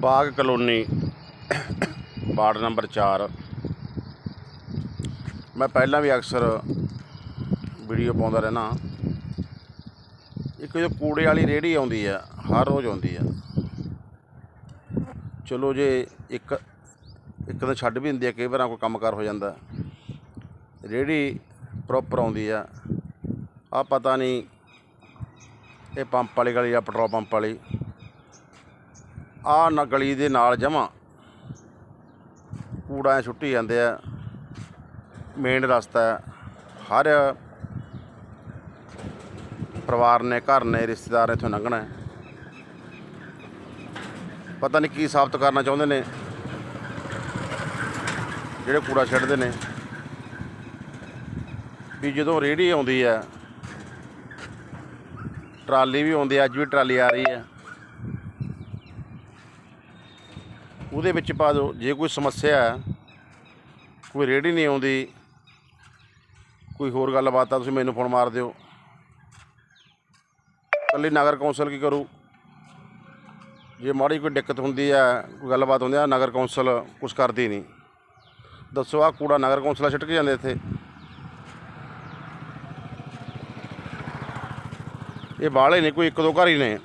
ਬਾਗ colony, ward number 4 ਮੈਂ ਪਹਿਲਾਂ ਵੀ ਅਕਸਰ ਵੀਡੀਓ ਪਾਉਂਦਾ ਰਹਿਣਾ ਇੱਕ ਜੋ ਕੂੜੇ ਵਾਲੀ ਰੇਹੜੀ ਆਉਂਦੀ ਆ, ਹਰ ਰੋਜ਼ ਆਉਂਦੀ ਆ। ਚਲੋ ਜੇ ਇੱਕ ਇੱਕ ਤਾਂ ਛੱਡ ਵੀ ਹੁੰਦੀ ਆ, ਕਈ ਵਾਰਾਂ ਕੋਈ ਕੰਮਕਾਰ ਹੋ ਜਾਂਦਾ। ਰੇਹੜੀ ਪ੍ਰੋਪਰ ਆਉਂਦੀ ਆ। ਆ ਪਤਾ ਨਹੀਂ, ਇਹ ਪੰਪ ਵਾਲੀ ਗਲੀ ਆ ਪੈਟਰੋਲ ਪੰਪ ਵਾਲੀ। ਆਹ ਨਾ ਗਲੀ ਦੇ ਨਾਲ ਜਮਾ। ਕੂੜਾ ਐਂ ਸੁੱਟੀ ਜਾਂਦੇ ਆ। ਮੇਨ ਰਸਤਾ ਹਰ ਪਰਿਵਾਰ ਨੇ, ਘਰ ਨੇ, ਰਿਸ਼ਤੇਦਾਰ ਨੇ ਇੱਥੋਂ ਲੰਘਣਾ ਪਤਾ ਨਹੀਂ ਕੀ ਸਾਬਤ ਕਰਨਾ ਚਾਹੁੰਦੇ ਨੇ। ਜਿਹੜੇ ਕੂੜਾ ਛੱਡਦੇ ਨੇ। ਵੀ ਜਦੋਂ ਰੇਹੜੀ ਆਉਂਦੀ ਹੈ, ਟਰਾਲੀ ਵੀ ਆਉਂਦੀ ਅੱਜ ਵੀ ਟਰਾਲੀ ਆ ਰਹੀ ਹੈ। ਉਹਦੇ ਵਿੱਚ ਪਾ ਦਿਓ, ਜੇ ਕੋਈ ਸਮੱਸਿਆ ਹੈ, ਕੋਈ ਰੇਹੜੀ ਨਹੀਂ ਆਉਂਦੀ, ਕੋਈ ਹੋਰ ਗੱਲਬਾਤ ਆ, ਤੁਸੀਂ ਮੈਨੂੰ ਫੋਨ ਮਾਰ ਦਿਓ। ਇਕੱਲੀ ਨਗਰ ਕੌਂਸਲ ਕੀ ਕਰੂ? ਜੇ ਮਾੜੀ ਕੋਈ ਦਿੱਕਤ ਹੁੰਦੀ ਹੈ, ਕੋਈ ਗੱਲਬਾਤ ਹੁੰਦੀ ਆ ਨਗਰ ਕੌਂਸਲ ਕੁਛ ਕਰਦੀ ਨਹੀਂ। ਦੱਸੋ ਆ ਕੂੜਾ ਨਗਰ ਕੌਂਸਲ ਆ ਛਿੱਟ ਕੇ ਜਾਂਦੇ ਇੱਥੇ। ਇਹ ਬਾਹਲੇ ਨੇ, ਕੋਈ ਇੱਕ ਦੋ ਘਰ ਹੀ ਨੇ।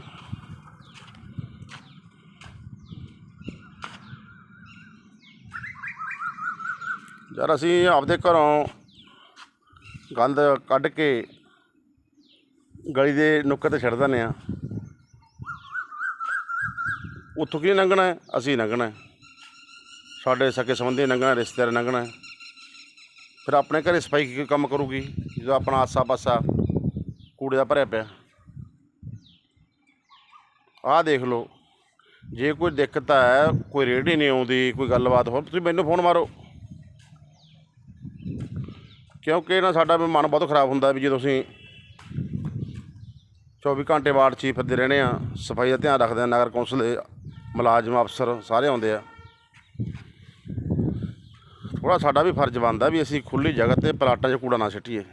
ਯਾਰ ਅਸੀਂ ਆਪਦੇ ਘਰੋਂ ਗੰਦ ਕੱਢ ਕੇ ਗਲੀ ਦੇ ਨੁੱਕਰ ਤੇ ਛੱਡ ਦਿੰਦੇ ਆ ਉੱਥੋਂ ਕੀ ਲੰਘਣਾ ਹੈ? ਅਸੀਂ ਲੰਘਣਾ ਹੈ। ਸਾਡੇ ਸਕੇ ਸੰਬੰਧੀ ਲੰਘਣਾ ਰਿਸ਼ਤੇਦਾਰ ਲੰਘਣਾ ਹੈ। ਫਿਰ ਆਪਣੇ ਘਰੇ ਸਫ਼ਾਈ ਕੀ ਕੰਮ ਕਰੂਗੀ ਜਦੋਂ ਆਪਣਾ ਆਸਾ ਪਾਸਾ ਕੂੜੇ ਦਾ ਭਰਿਆ ਪਿਆ ਆਹ ਦੇਖ ਲਓ ਜੇ ਕੋਈ ਦਿੱਕਤ ਹੈ, ਕੋਈ ਰੇਹੜੀ ਨਹੀਂ ਆਉਂਦੀ, ਕੋਈ ਗੱਲਬਾਤ, ਹੋਰ ਤੁਸੀਂ ਮੈਨੂੰ ਫੋਨ ਮਾਰੋ ਕਿਉਂਕਿ ਨਾ ਸਾਡਾ ਵੀ ਮਨ ਬਹੁਤ ਖਰਾਬ ਹੁੰਦਾ ਵੀ ਜੇ ਤੁਸੀਂ 24 ਘੰਟੇ ਵਾਰਡ 'ਚ ਹੀ ਫਿਰਦੇ ਰਹਿੰਦੇ ਆ ਸਫ਼ਾਈ ਦਾ ਧਿਆਨ ਰੱਖਦੇ ਆ ਨਗਰ ਕੌਂਸਲ ਦੇ ਮੁਲਾਜ਼ਮ ਅਫਸਰ ਸਾਰੇ ਆਉਂਦੇ ਆ। ਥੋੜਾ ਸਾਡਾ ਵੀ ਫਰਜ਼ ਬਣਦਾ ਵੀ ਅਸੀਂ ਖੁੱਲੀ ਜਗ੍ਹਾ ਤੇ ਪਲਾਟਾਂ 'ਚ ਕੂੜਾ ਨਾ ਸਿੱਟੀਏ